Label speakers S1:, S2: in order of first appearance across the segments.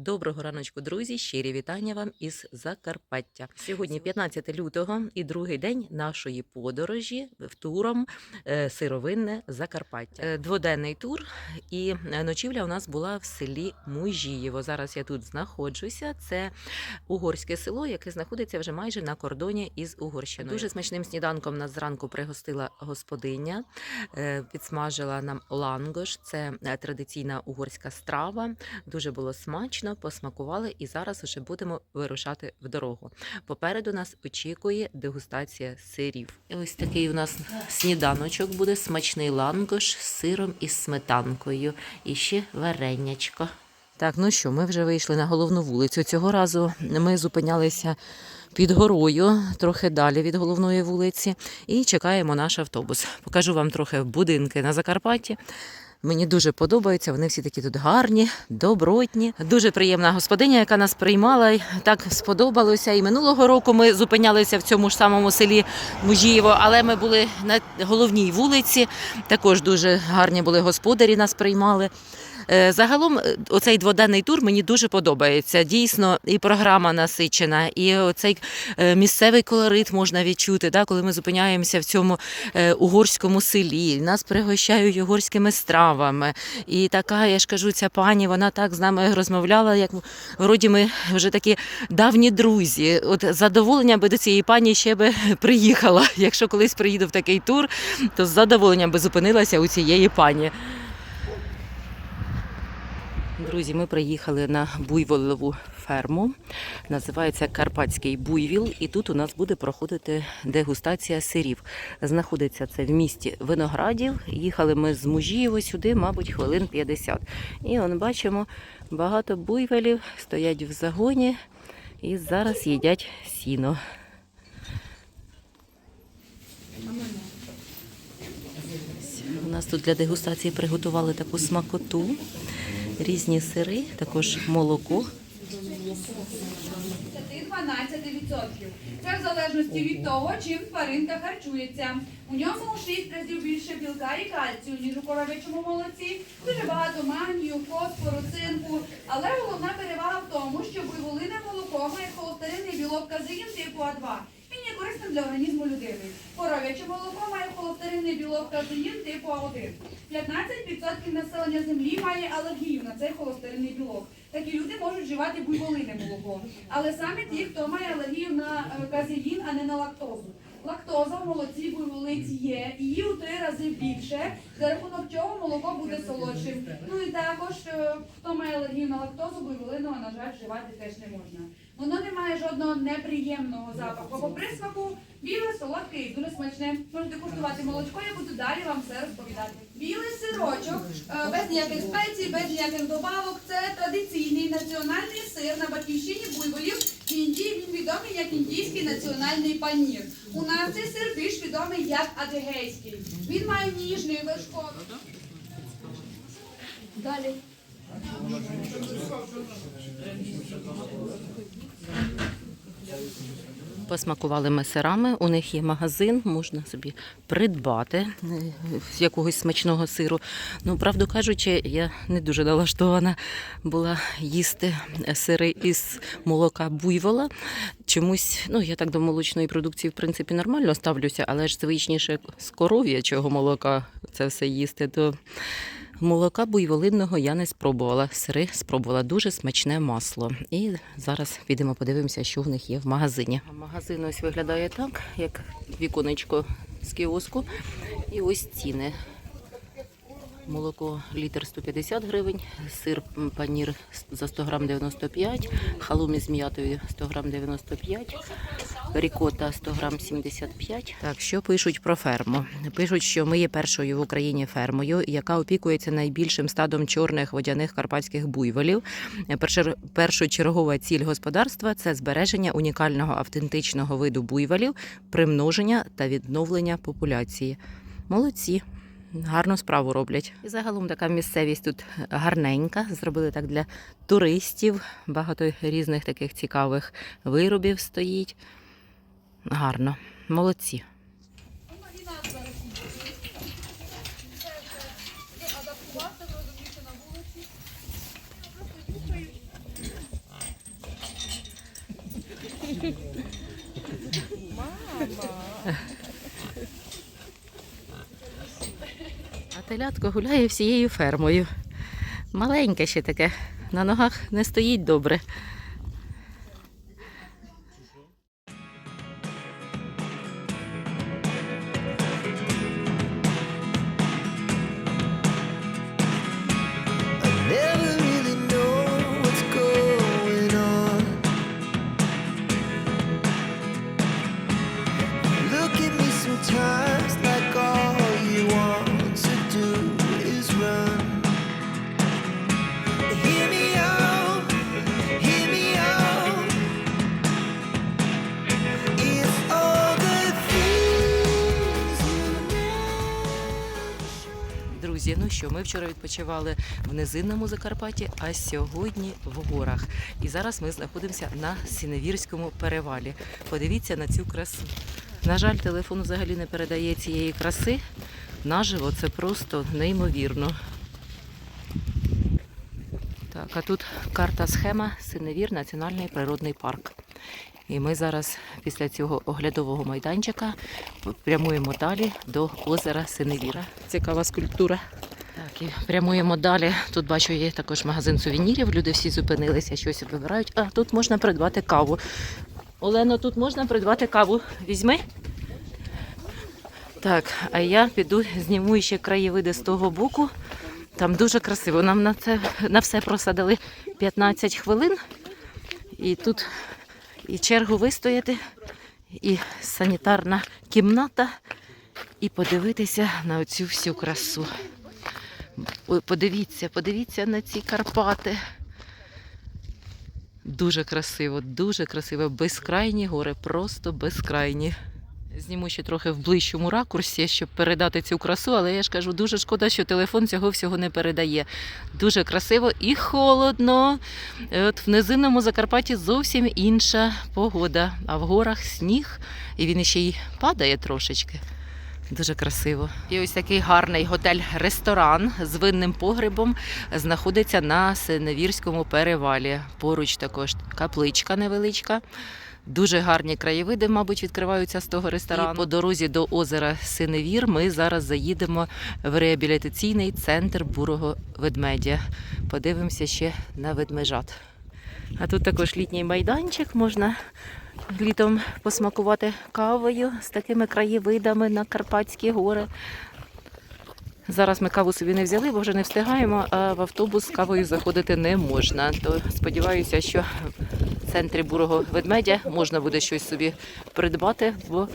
S1: Доброго раночку, друзі! Щирі вітання вам із Закарпаття. Сьогодні 15 лютого і другий день нашої подорожі в туром е, сировинне Закарпаття. Е, Дводенний тур і е, ночівля у нас була в селі Мужієво. Зараз я тут знаходжуся. Це угорське село, яке знаходиться вже майже на кордоні із Угорщиною. Дуже смачним сніданком нас зранку пригостила господиня. Підсмажила нам лангош. Це традиційна угорська страва. Дуже було смачно, посмакували, і зараз вже будемо вирушати в дорогу. Попереду нас очікує дегустація сирів. І ось такий у нас сніданочок буде смачний лангош з сиром і сметанкою. І ще варенячко. Так, ну що, ми вже вийшли на головну вулицю. Цього разу ми зупинялися під горою, трохи далі від головної вулиці, і чекаємо наш автобус. Покажу вам трохи будинки на Закарпатті. Мені дуже подобається. Вони всі такі тут гарні, добротні. Дуже приємна господиня, яка нас приймала. Так сподобалося. І минулого року ми зупинялися в цьому ж самому селі Мужієво, але ми були на головній вулиці. Також дуже гарні були господарі, нас приймали. Е, Загалом, е, оцей дводенний тур мені дуже подобається. Дійсно, і програма насичена, і оцей е, місцевий колорит можна відчути, да, коли ми зупиняємося в цьому угорському селі. Нас пригощають угорськими стравами. І така, я ж кажу, ця пані, вона так з нами розмовляла, як вроді ми вже такі давні друзі. От задоволення би до цієї пані ще би приїхала. Якщо колись приїду в такий тур, то з задоволенням би зупинилася у цієї пані. Друзі, ми приїхали на буйволову ферму. Називається Карпатський буйвіл. І тут у нас буде проходити дегустація сирів. Знаходиться це в місті Виноградів. Їхали ми з Мужієво сюди, мабуть, хвилин 50. І он бачимо, багато буйволів стоять в загоні і зараз їдять сіно. У нас тут для дегустації приготували таку смакоту, різні сири, також молоко.
S2: 12%. Це в залежності від того, чим тваринка харчується. У ньому у 6 разів більше білка і кальцію, ніж у коров'ячому молоці. Дуже багато магнію, фосфору, цинку. Але головна перевага в тому, що буйволине молоко має холестеринний білок казеїн типу А2. Є корисним для організму людини. Коров'яче молоко має холестеринний білок казеїн типу А1. 15% населення землі має алергію на цей холестеринний білок. Такі люди можуть вживати буйволине молоко. Але саме ті, хто має алергію на е, казеїн, а не на лактозу. Лактоза в молоці буйволиць є, її у три рази більше, за рахунок чого молоко буде солодшим. Ну і також, е, хто має алергію на лактозу, буйволиного, на жаль, вживати теж не можна. Воно не має жодного неприємного запаху. По присмаку біле, солодке і дуже смачне. Можете куштувати молочко, я буду далі вам все розповідати. Білий сирочок, е, без ніяких спецій, без ніяких добавок. Це традиційний національний сир на батьківщині буйволів. В Індії він відомий як індійський національний панір. У нас цей сир більш відомий як адигейський. Він має ніжний вершковий. Далі.
S1: Посмакували ми сирами. У них є магазин, можна собі придбати якогось смачного сиру. Ну, правду кажучи, я не дуже налаштована була їсти сири із молока буйвола. Чомусь, ну я так до молочної продукції в принципі нормально ставлюся, але ж звичніше з коров'ячого молока це все їсти. То Молока буйволинного я не спробувала. Сири спробувала дуже смачне масло. І зараз підемо подивимося, що в них є в магазині. Магазин ось виглядає так, як віконечко з кіоску. І ось ціни. Молоко літр 150 гривень, сир панір за 100 грам 95, халумі з м'ятою 100 грам 95, рікота 100 грам 75. Так, що пишуть про ферму? Пишуть, що ми є першою в Україні фермою, яка опікується найбільшим стадом чорних водяних карпатських буйволів. Першочергова ціль господарства це збереження унікального автентичного виду буйволів, примноження та відновлення популяції. Молодці. Гарну справу роблять. І загалом така місцевість тут гарненька. Зробили так для туристів. Багато різних таких цікавих виробів стоїть. Гарно. Молодці.
S2: Мама. А
S1: телятко гуляє всією фермою. Маленьке ще таке, на ногах не стоїть добре. Ми вчора відпочивали в низинному Закарпатті, а сьогодні в горах. І зараз ми знаходимося на Сіневірському перевалі. Подивіться на цю красу. На жаль, телефон взагалі не передає цієї краси. Наживо це просто неймовірно. Так, а тут карта схема Синевір Національний природний парк. І ми зараз після цього оглядового майданчика прямуємо далі до озера Синевіра. Цікава скульптура. Так, прямуємо далі. Тут бачу, є також магазин сувенірів. Люди всі зупинилися, щось вибирають. А тут можна придбати каву. Олено, тут можна придбати каву. Візьми. Так, а я піду зніму ще краєвиди з того боку. Там дуже красиво. Нам на це на все просадили 15 хвилин. І тут і чергу вистояти, і санітарна кімната, і подивитися на оцю всю красу. Ой, подивіться, подивіться на ці Карпати. Дуже красиво, дуже красиво. Безкрайні гори, просто безкрайні. Зніму ще трохи в ближчому ракурсі, щоб передати цю красу, але я ж кажу, дуже шкода, що телефон цього всього не передає. Дуже красиво і холодно. Е, От в низинному Закарпатті зовсім інша погода, а в горах сніг, і він ще й падає трошечки. Дуже красиво. І ось такий гарний готель-ресторан з винним погребом знаходиться на Синевірському перевалі. Поруч також капличка невеличка. Дуже гарні краєвиди, мабуть, відкриваються з того ресторану. І по дорозі до озера Синевір ми зараз заїдемо в реабілітаційний центр бурого ведмедя. Подивимося ще на ведмежат. А тут також літній майданчик можна літом посмакувати кавою з такими краєвидами на Карпатські гори. Зараз ми каву собі не взяли, бо вже не встигаємо, а в автобус з кавою заходити не можна. То сподіваюся, що в центрі бурого ведмедя можна буде щось собі придбати, бо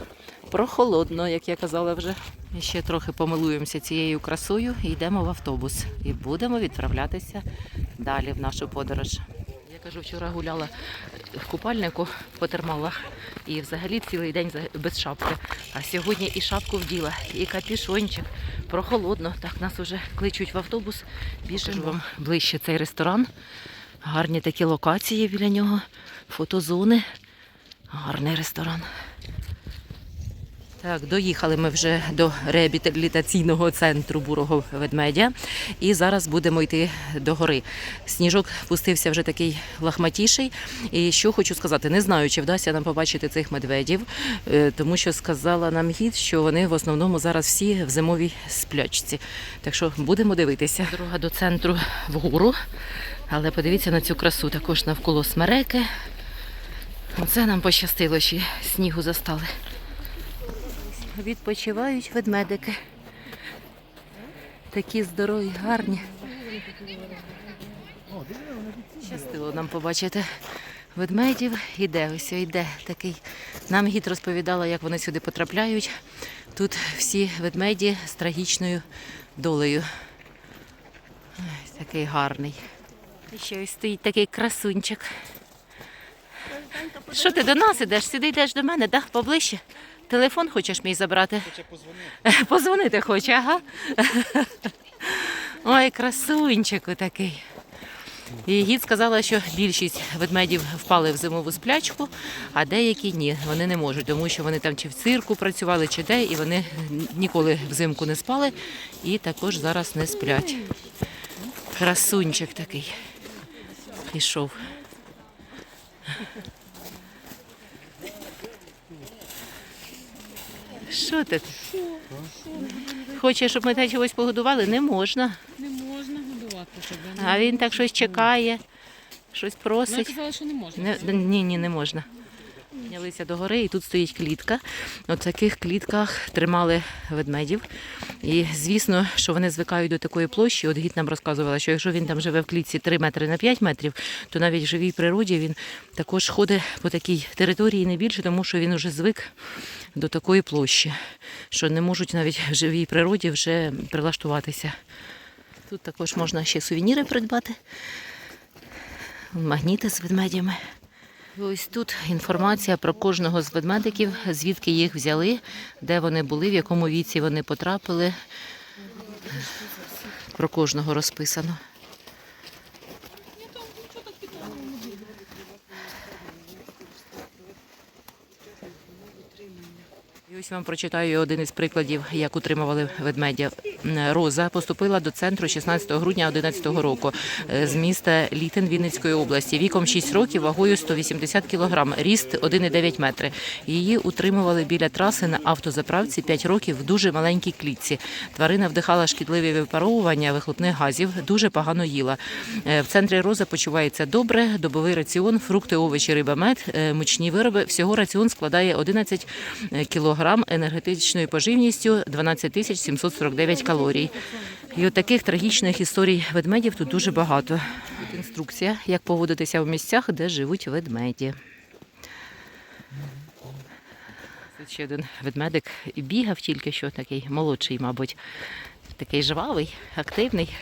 S1: прохолодно, як я казала вже. І ще трохи помилуємося цією красою йдемо в автобус. І будемо відправлятися далі в нашу подорож. Я кажу, вчора гуляла в купальнику по термалах і взагалі цілий день без шапки. А сьогодні і шапку вділа, і капішончик. Прохолодно. Так нас вже кличуть в автобус. Біжимо вам ближче цей ресторан. Гарні такі локації біля нього, фотозони. Гарний ресторан. Так, доїхали ми вже до реабілітаційного центру бурого ведмедя. І зараз будемо йти до гори. Сніжок спустився вже такий лахматіший. І що хочу сказати, не знаю, чи вдасться нам побачити цих медведів, е, тому що сказала нам гід, що вони в основному зараз всі в зимовій сплячці. Так що будемо дивитися. Дорога до центру вгору. Але подивіться на цю красу також навколо смереки. Оце нам пощастило, що снігу застали. Відпочивають ведмедики. Такі здорові, гарні. Щастило нам побачити ведмедів. Іде, ось йде такий. Нам гід розповідала, як вони сюди потрапляють. Тут всі ведмеді з трагічною долею. Ось такий гарний. І ще ось стоїть такий красунчик. Що ти до нас ідеш? Сюди йдеш до мене, да? Поближче? Телефон хочеш мій забрати? Хоче позвонити. Позвонити хоче, ага. Ой, красунчик такий. І гід сказала, що більшість ведмедів впали в зимову сплячку, а деякі ні, вони не можуть, тому що вони там чи в цирку працювали, чи де, і вони ніколи взимку не спали і також зараз не сплять. Красунчик такий. Пішов. Що ти? Хоче, щоб ми те чогось погодували? Не можна.
S3: Не можна годувати тебе.
S1: А він так щось чекає, щось
S3: Вона
S1: Я
S3: казала, що не можна.
S1: Не, ні, ні, не можна. Піднялися до гори, і тут стоїть клітка. В таких клітках тримали ведмедів. І звісно, що вони звикають до такої площі. От гід нам розказувала, що якщо він там живе в клітці 3 метри на 5 метрів, то навіть в живій природі він також ходить по такій території не більше, тому що він вже звик до такої площі, що не можуть навіть в живій природі вже прилаштуватися. Тут також можна ще сувеніри придбати магніти з ведмедями. Ось тут інформація про кожного з ведмедиків, звідки їх взяли, де вони були, в якому віці вони потрапили. Про кожного розписано. І ось вам прочитаю один із прикладів, як утримували ведмедя. Роза поступила до центру 16 грудня 2011 року е, з міста Літин Вінницької області. Віком 6 років, вагою 180 кг, ріст 1,9 метри. Її утримували біля траси на автозаправці 5 років в дуже маленькій клітці. Тварина вдихала шкідливі випаровування вихлопних газів, дуже погано їла. Е, В центрі Роза почувається добре, добовий раціон, фрукти, овочі, риба, мед, е, мучні вироби. Всього раціон складає 11 кілограм енергетичною поживністю 12 тисяч 749 калорій. І от таких трагічних історій ведмедів тут дуже багато. Тут інструкція, як поводитися в місцях, де живуть ведмеді. Тут ще один ведмедик бігав тільки що такий молодший, мабуть. Такий жвавий, активний.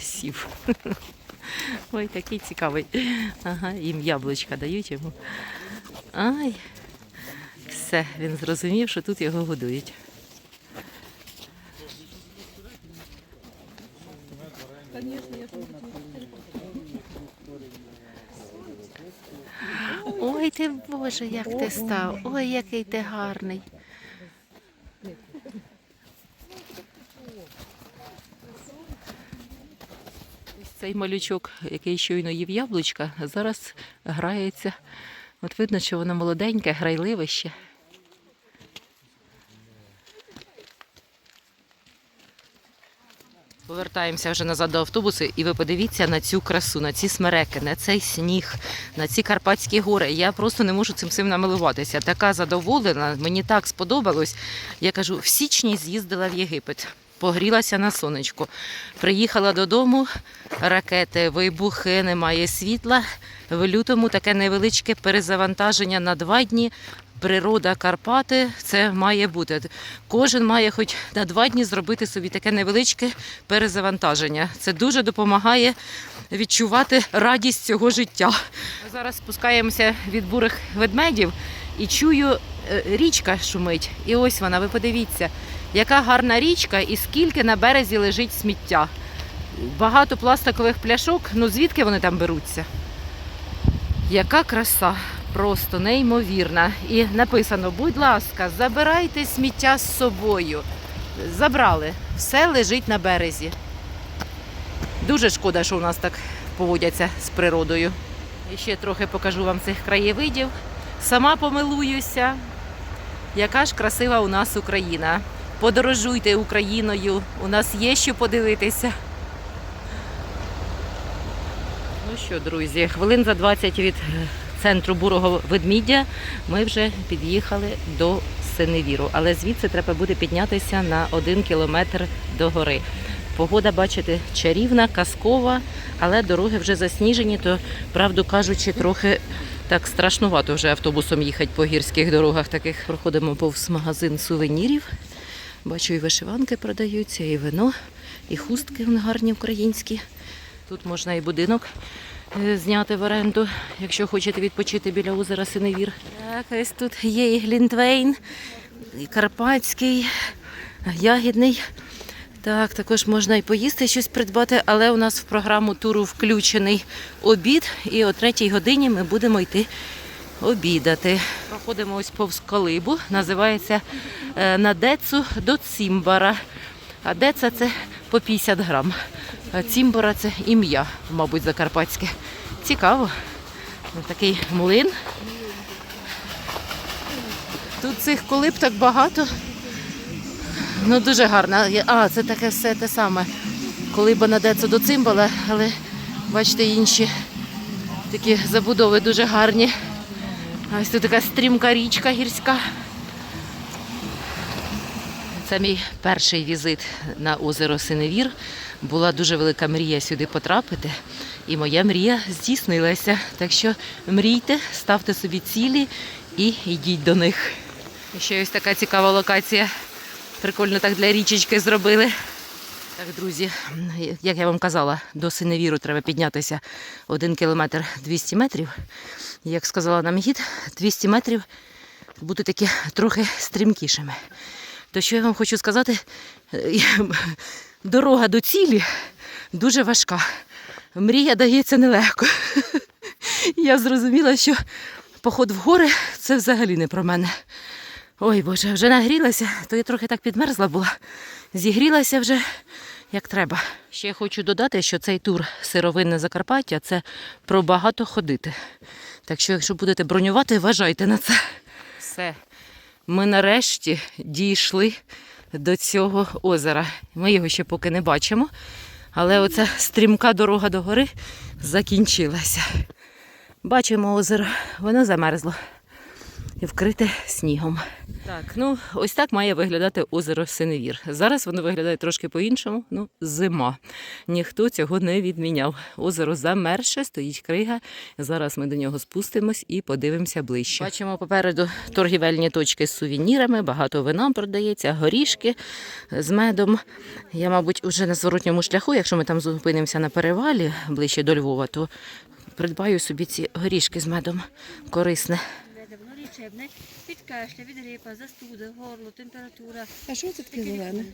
S1: Сів. Ой, такий цікавий. Ага, їм яблучка дають йому. Ай. Все, він зрозумів, що тут його годують. Ой, ти Боже, як ти став. Ой, який ти гарний. Цей малючок, який щойно їв яблучка, зараз грається. От видно, що воно молоденьке, грайливе ще. Повертаємося вже назад до автобусу, і ви подивіться на цю красу, на ці смереки, на цей сніг, на ці Карпатські гори. Я просто не можу цим всім намилуватися. Така задоволена, мені так сподобалось. Я кажу, в січні з'їздила в Єгипет, погрілася на сонечку. Приїхала додому, ракети, вибухи, немає світла. В лютому таке невеличке перезавантаження на два дні. Природа Карпати це має бути. Кожен має хоч на два дні зробити собі таке невеличке перезавантаження. Це дуже допомагає відчувати радість цього життя. Ми зараз спускаємося від бурих ведмедів і чую, е, річка шумить. І ось вона, ви подивіться, яка гарна річка і скільки на березі лежить сміття. Багато пластикових пляшок, ну звідки вони там беруться? Яка краса, просто неймовірна. І написано: будь ласка, забирайте сміття з собою. Забрали, все лежить на березі. Дуже шкода, що у нас так поводяться з природою. І ще трохи покажу вам цих краєвидів. Сама помилуюся. Яка ж красива у нас Україна. Подорожуйте Україною, у нас є що подивитися. Ну що, друзі, хвилин за 20 від е, центру бурого ведмідя ми вже під'їхали до Синевіру. Але звідси треба буде піднятися на один кілометр до гори. Погода, бачите, чарівна, казкова, але дороги вже засніжені, то, правду кажучи, трохи так страшнувато вже автобусом їхати по гірських дорогах. Таких проходимо повз магазин сувенірів. Бачу, і вишиванки продаються, і вино, і хустки гарні українські. Тут можна і будинок е, зняти в оренду, якщо хочете відпочити біля озера Синевір. Так, ось тут є і Глінтвейн, і Карпатський, ягідний. Так, також можна і поїсти щось придбати, але у нас в програму туру включений обід, і о третій годині ми будемо йти обідати. Проходимо ось повз колибу, називається е, на до Цімбара. А Деца це по 50 грам. А Цімбора це ім'я, мабуть, закарпатське. Цікаво. Такий млин. Тут цих колиб так багато. Ну, дуже гарно. А, це таке все те саме. Колиба надеться до цимбала, але бачите, інші такі забудови дуже гарні. Ось тут така стрімка річка гірська. Це мій перший візит на озеро Синевір. Була дуже велика мрія сюди потрапити. І моя мрія здійснилася. Так що мрійте, ставте собі цілі і йдіть до них. І ще ось така цікава локація. Прикольно так для річечки зробили. Так, друзі, як я вам казала, до Синевіру треба піднятися 1 кілометр 200 метрів. Як сказала нам гід, 200 метрів бути такі трохи стрімкішими. То що я вам хочу сказати, е, дорога до цілі дуже важка. Мрія дається нелегко. Я зрозуміла, що поход в гори це взагалі не про мене. Ой Боже, вже нагрілася, то я трохи так підмерзла була. Зігрілася вже як треба. Ще хочу додати, що цей тур сировинне Закарпаття це про багато ходити. Так що, якщо будете бронювати, вважайте на це. Все. Ми нарешті дійшли до цього озера. Ми його ще поки не бачимо, але оця стрімка дорога до гори закінчилася. Бачимо озеро, воно замерзло і вкрите снігом. Так, ну ось так має виглядати озеро Синевір. Зараз воно виглядає трошки по-іншому. Ну, зима. Ніхто цього не відміняв. Озеро замерше, стоїть крига. Зараз ми до нього спустимось і подивимося ближче. Бачимо попереду торгівельні точки з сувенірами, багато вина продається, горішки з медом. Я, мабуть, уже на зворотньому шляху, якщо ми там зупинимося на перевалі ближче до Львова, то придбаю собі ці горішки з медом корисне.
S4: Веде, від кашля, від грипа, застуди, горло, температура.
S5: А що це таке зелене?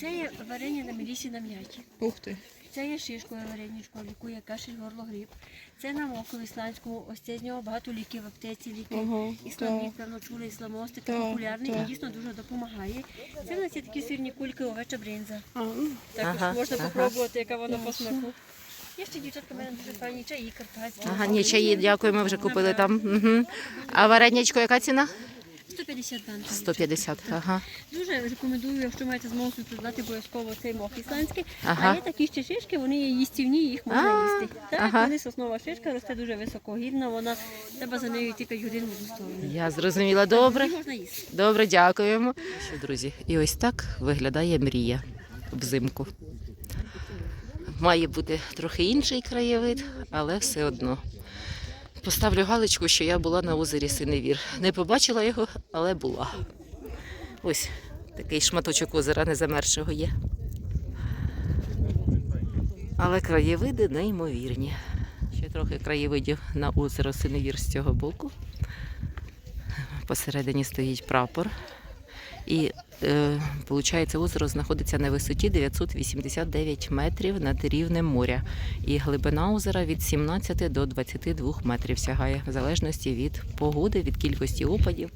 S4: Це є варення на мелісі на м'яті.
S5: Ух ти.
S4: Це є шишкою вареничко, лікує кашель, горло, грип. Це на моку ісландському, ось це з нього багато ліків в аптеці, ліки.
S5: Ага,
S4: Ісламіт, певно, чули, ісламостик,
S5: Так,
S4: популярний
S5: так.
S4: і дійсно дуже допомагає. Це в нас є такі сирні кульки, овеча бринза.
S5: Ну,
S4: Також
S1: Ага,
S4: можна
S1: ага.
S4: попробувати, яка вона по смаку. Є ще дівчатка, в мене дуже файні чаї карпатські.
S1: Ага, ні, чаї, дякую, ми вже купили там. Угу. А варенячко яка ціна?
S4: 150 банків.
S1: 150. Ага.
S4: Дуже рекомендую, якщо маєте змогу знати обов'язково цей мох ісландський.
S1: Ага.
S4: А є такі ще шишки, вони є їстівні, їх можна
S1: А,
S4: їсти. Так,
S1: ага.
S4: вони соснова шишка, росте дуже високогірна, вона треба за нею йти 5 годин в одну сторону.
S1: Я зрозуміла. Добре.
S4: Її можна їсти.
S1: Добре, дякуємо. Друзі, і ось так виглядає мрія взимку. Має бути трохи інший краєвид, але все одно. Поставлю галочку, що я була на озері Синевір. Не побачила його, але була. Ось такий шматочок озера незамершого є. Але краєвиди неймовірні. Ще трохи краєвидів на озеро Синевір з цього боку. Посередині стоїть прапор. І е, виходить, озеро знаходиться на висоті 989 метрів над рівнем моря. І глибина озера від 17 до 22 метрів сягає, в залежності від погоди, від кількості опадів.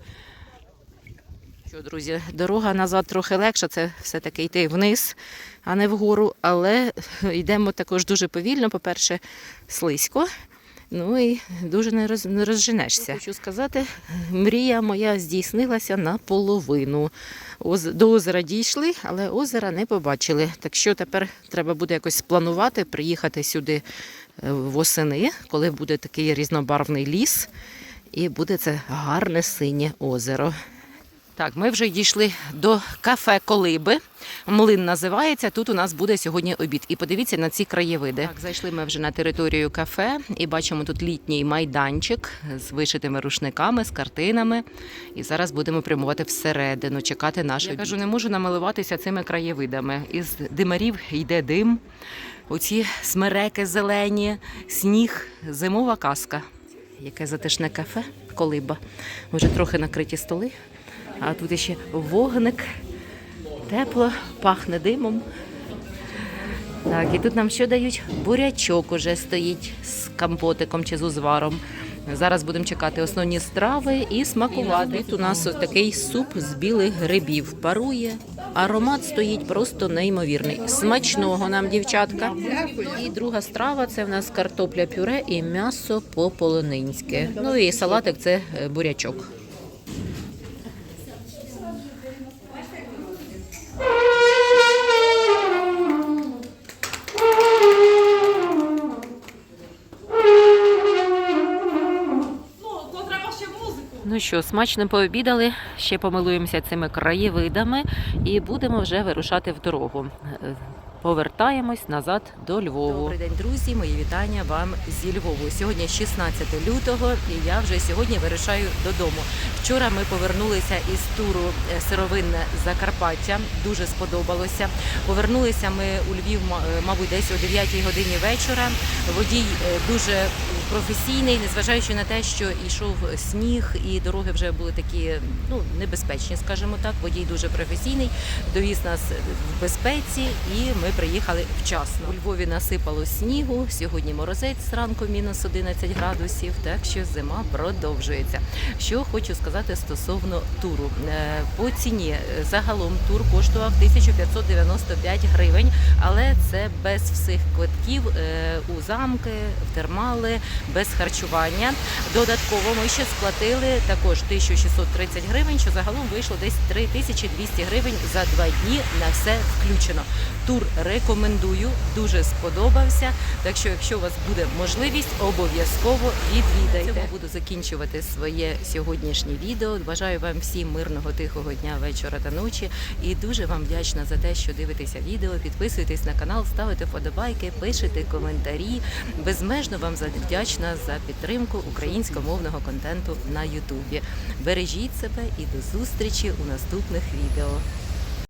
S1: Що, друзі, дорога назад трохи легша, це все-таки йти вниз, а не вгору. Але йдемо також дуже повільно. По-перше, слизько. Ну і дуже не, роз, не розженешся. Хочу сказати, мрія моя здійснилася наполовину. Оз, до озера дійшли, але озера не побачили. Так що тепер треба буде якось спланувати, приїхати сюди е, восени, коли буде такий різнобарвний ліс, і буде це гарне синє озеро. Так, ми вже дійшли до кафе Колиби. Млин називається. Тут у нас буде сьогодні обід. І подивіться на ці краєвиди. Так, зайшли ми вже на територію кафе і бачимо тут літній майданчик з вишитими рушниками, з картинами. І зараз будемо прямувати всередину, чекати наш. Я кажу, не можу намилуватися цими краєвидами. Із димарів йде дим. Оці смереки зелені, сніг, зимова казка. Яке затишне кафе, колиба. Вже трохи накриті столи. А тут ще вогник, тепло, пахне димом. Так, і тут нам що дають? Бурячок уже стоїть з компотиком чи з узваром. Зараз будемо чекати основні страви і смакувати. Тут у нас ось такий суп з білих грибів. Парує Аромат стоїть просто неймовірний. Смачного нам, дівчатка. І друга страва це в нас картопля пюре і м'ясо по-полонинськи. Ну і салатик це бурячок. Що, смачно пообідали, ще помилуємося цими краєвидами і будемо вже вирушати в дорогу. Повертаємось назад до Львову. Добрий день, друзі. Мої вітання вам зі Львову. Сьогодні 16 лютого, і я вже сьогодні вирушаю додому. Вчора ми повернулися із туру е, сировинне Закарпаття. Дуже сподобалося. Повернулися ми у Львів, е, мабуть, десь о 9 годині вечора. Водій е, дуже професійний, незважаючи на те, що йшов сніг і дороги вже були такі ну небезпечні, скажімо так. Водій дуже професійний, довіз нас в безпеці, і ми приїхали вчасно. У Львові насипало снігу. Сьогодні морозець зранку мінус 11 градусів. Так що зима продовжується. Що хочу сказати стосовно туру. Е, По ціні е, загалом тур коштував 1595 гривень, але це без всіх квитків е, у замки, в термали, без харчування. Додатково ми ще сплатили також 1630 гривень, що загалом вийшло десь 3200 гривень за два дні на все включено. Тур рекомендую, дуже сподобався. Так що, якщо у вас буде можливість, обов'язково відвідайте. Цьому буду закінчувати своє сьогоднішнє відео. Бажаю вам всім мирного, тихого дня, вечора та ночі. І дуже вам вдячна за те, що дивитеся відео. Підписуйтесь на канал, ставите вподобайки, пишете коментарі. Безмежно вам вдячна за підтримку українськомовного контенту на Ютубі. Бережіть себе і до зустрічі у наступних відео.